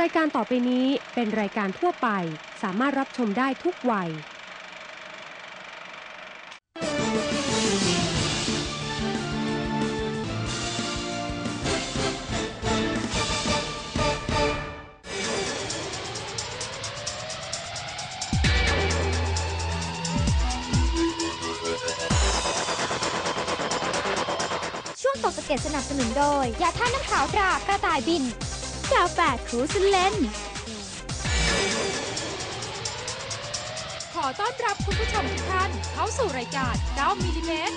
รายการต่อไปนี้เป็นรายการทั่วไป สามารถรับชมได้ทุกวัย ช่วงตกสะเก็ดสนับสนุนโดยยาท่าน้ำขาวตรากระต่ายบิน กาแฟครูสเลนขอต้อนรับคุณผู้ชมทุกท่านเข้าสู่รายการ9มิลลิเมตร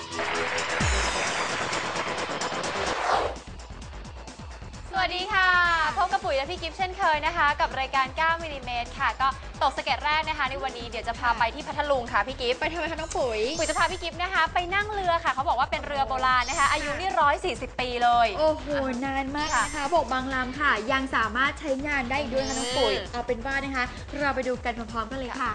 วัสดีค่ะ พบกับปุ๋ยและพี่กิฟต์เช่นเคยนะคะ กับรายการ 9มิลลิเมตรค่ะ ก็ตกสะเก็ดแรกนะคะ ในวันนี้เดี๋ยวจะพาไปที่พัทลุงค่ะพี่กิฟต์ไปทำไมคะน้องปุ๋ย ปุ๋ยจะพาพี่กิฟต์นะคะ ไปนั่งเรือค่ะ เขาบอกว่าเป็นเรือโบราณนะคะ อายุนี่ร้อยสี่สิบปีเลย โอ้โห นานมากค่ะนะคะบอกบางลำค่ะ ยังสามารถใช้งานได้อีกด้วยค่ะน้องปุ๋ยอืมเอาเป็นว่านะคะ เราไปดูกันพร้อมๆกันเลยค่ะ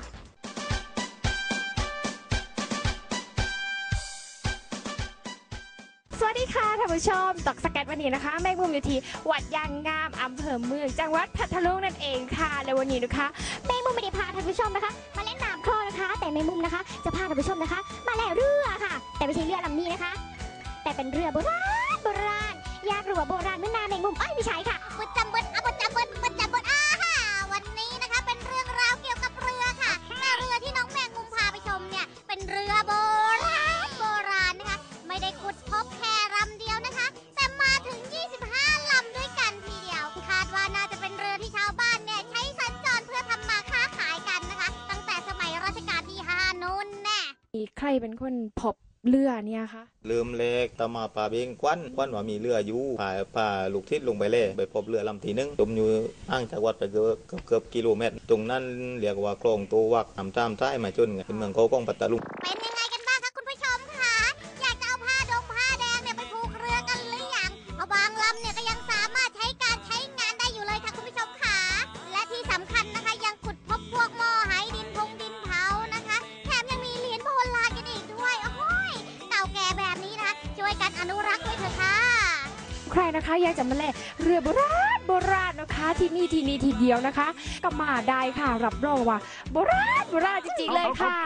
สวัสดีค่ะท่านผู้ชมตกสะเก็ดวันนี้นะคะ แม่บุมอยู่ที่วัดยางงามอำเภอเมืองจังหวัดพัทลุงนั่นเองค่ะและวันนี้นะคะแม่บุมไม่ได้พาท่านผู้ชมนะคะ มาเล่นน้ำคลอนะคะ แต่แม่บุมนะคะ จะพาท่านผู้ชมนะคะ มาแล่เรือค่ะ แต่ไม่ใช่เรือลำนี้นะคะ แต่เป็นเรือโบราณโบราณอยากรู้ว่าโบราณเมื่อนานแมงมุมเอ้ยไม่ใช่ค่ะ ใครเป็นคนพบเรือเนี่ยคะลืมเล็กตามาป่าเบงควันควันว่ามีเรืออยู่ผ่าผ่าลูกทิศลงไปเล่ไปพบเรือลำทีหนึงจมอยู่อ่างจากวัดไปเกือบเกือบกิโลเมตร ตรงนั้นเรียกว่าคลองตัววักทำตามใต้มาจนเป็นเมืองโกกองปัตตาลุงเป็นยังไงกันบ้าง นะคะอยากจะมาแล่เรือโบราณโบราณนะคะที่นี่ที่นี่ทีเดียวนะคะก็มาได้ค่ะรับรองว่าโบราณโบราณจริงๆเลยค่ะ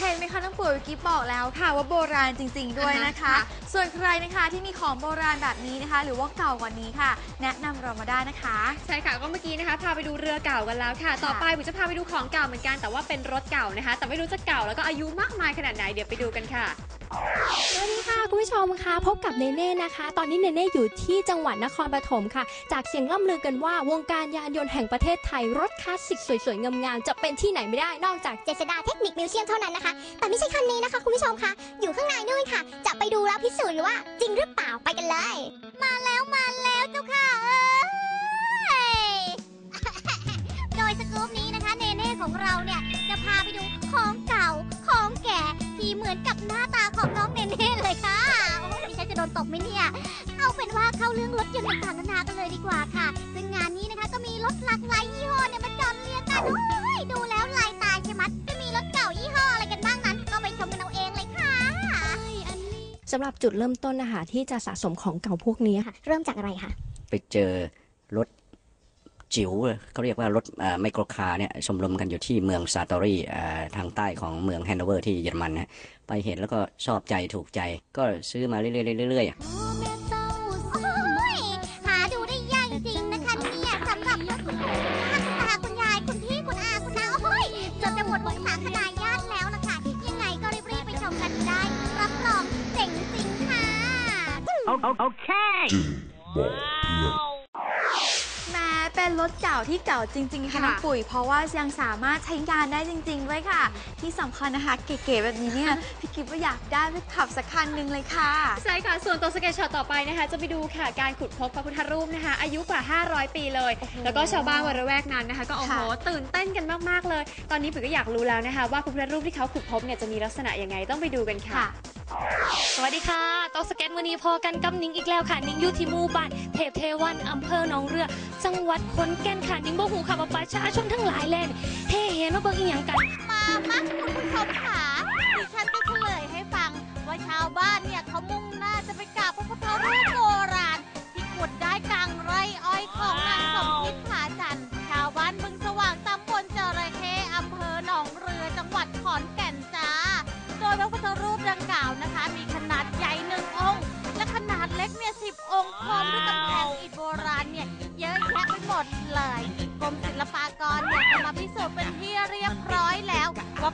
เห็นไหมคะน้องปุ๋ยกิฟบอกแล้วค่ะว่าโบราณจริง ๆ ด้วยนะคะ ส่วนใครนะคะที่มีของโบราณแบบนี้นะคะ หรือว่าเก่ากว่านี้ค่ะ แนะนำเรามาได้นะคะ ใช่ค่ะก็เมื่อกี้นะคะพาไปดูเรือเก่ากันแล้วค่ะ ต่อไปปุ๋ยจะพาไปดูของเก่าเหมือนกันแต่ว่าเป็นรถเก่านะคะ แต่ไม่รู้จะเก่าแล้วก็อายุมากมายขนาดไหนเดี๋ยวไปดูกันค่ะ สวัสดี ค่ะคุณผู้ชมค่ะพบกับเนเน่นะคะ ตอนนี้เนเน่อยู่ที่จังหวัดนครปฐมค่ะ จากเสียงล่ำลือกันว่าวงการยานยนต์แห่งประเทศไทยรถคลาสสิกสวยๆงามๆจะเป็นที่ไหนไม่ได้นอกจากเจษดาเทคนิคมิวเซียมเท่านั้นนะคะ แต่ไม่ใช่คันนี้นะคะคุณผู้ชมคะอยู่ข้างในนู่นค่ะ จะไปดูแล้วพิสูจน์ว่า จริงหรือเปล่าไปกันเลย มาแล้วมาแล้วเจ้าค่ะเอ้ย โดยสกู๊ปนี้นะคะเนเน่ของเราเนี่ยจะพาไปดูของเก่าของ ยนต์ต่างๆนานากันเลยดีกว่าค่ะ ซึ่งงานนี้นะคะก็มีรถหลากหลายยี่ห้อเนี่ยมาจอดเรียงกันโอ้ยดูแล้วลายตาใช่ไหมจะมีรถเก่ายี่ห้ออะไรกันบ้างนั้น ก็ไปชมกันเอาเองเลยค่ะสำหรับจุดเริ่มต้นนะคะที่จะสะสมของเก่าพวกนี้ค่ะ เริ่มจากอะไรคะไปเจอรถจิ๋วเขาเรียกว่ารถไมโครคาร์เนี่ยชมรมกันอยู่ที่เมืองซาตอรีทางใต้ของเมืองแฮนโนเวอร์ที่เยอรมันนะไปเห็นแล้วก็ชอบใจถูกใจก็ซื้อมาเรื่อยๆเรื่อยๆ แม้เป็นรถเก่าที่เก่าจริง ๆ ค่ะน้องปุ๋ย เพราะว่ายังสามารถใช้งานได้จริง ๆ ด้วยค่ะ ที่สำคัญนะคะเก๋ๆแบบนี้เนี่ย พี่กิฟก็อยากได้ไปขับสักคันหนึ่งเลยค่ะ ใช่ค่ะ ส่วนตัวสเก็ตช็อตต่อไปนะคะ จะไปดูค่ะการขุดพบพระพุทธรูปนะคะ อายุกว่า 500 ปีเลย แล้วก็ชาวบ้านวันระแวกนั้นนะคะ ก็โอ้โหค่ะตื่นเต้นกันมากๆเลย ตอนนี้ปุ๋ยก็อยากรู้แล้วนะคะ ว่าพระพุทธรูปที่เขาขุดพบเนี่ยจะมีลักษณะยังไงต้องไปดูกันค่ะ สวัสดีค่ะตอกสเก็ตวันนี้พอกันกับนิ้งอีกแล้วค่ะ นิ้งอยู่ที่หมู่บ้านเทพเทวันอำเภอหนองเรือ จังหวัดขอนแก่นค่ะ นิ้งบ่หูค่ะว่าประชาชนทั้งหลายแลนเฮ้เห็นมาเบิ่งอีหยังกัน มามาคุณผู้ชมค่ะดิฉันจะเฉลยให้ฟังว่าชาวบ้านเนี่ยเขามุ่งหน้าจะไปกราบพระพุทธรูปโบราณที่ขุดได้ก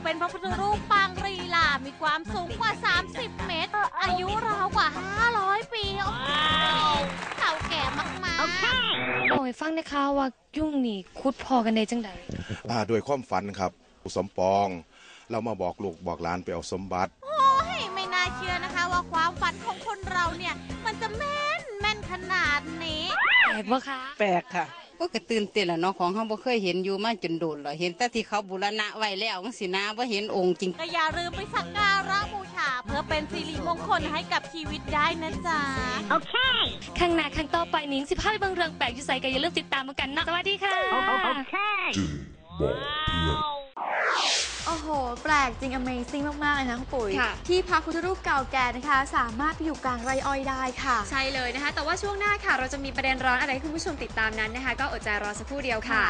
เป็นพระพุทธรูปปางรีลา มีความสูงกว่า 30 เมตร อายุราวกว่า 500 ปีโอ้โหเก่าแก่มากๆโอ้ยฟังนะคะว่ายุ่งนี่คุดพอกันได้จังใดอ่าด้วยความฝันครับสมปอง เรามาบอกลูกบอกหลานไปเอาสมบัติ โอ้ยไม่น่าเชื่อนะคะว่าความฝันของคนเราเนี่ย มันจะแม่นแม่นขนาดนี้แปลกบ่คะ แปลกค่ะ ก็กระตื่นเต้นแหละเนาะของเขาบ่เคยเห็นอยู่มาจนโดนหรอกเห็นแต่ที่เขาบูรณะไว้แล้วจังสินะว่าเห็นองค์จริงก็อย่าลืมไปสักการะบูชา เพื่อเป็นสิริมงคลให้กับชีวิตได้นะจ๊ะข้างหน้าข้างต่อไปนิ้งสิพาไปเบิ่งเรื่องแปลกอยู่ไสก็อย่าลืมติดตามมากันเนาะสวัสดีค่ะโอ้ โห แปลกจริง Amazing มาก ๆ เลยนะคุณปุ๋ย ค่ะ ที่พระพุทธรูปเก่าแก่นะคะ สามารถไปอยู่กลางไรอ้อยได้ค่ะ ใช่เลยนะคะ แต่ว่าช่วงหน้าค่ะ เราจะมีประเด็นร้อนอะไรให้คุณผู้ชมติดตามนั้นนะคะ ก็อดใจรอสักครู่เดียวค่ะ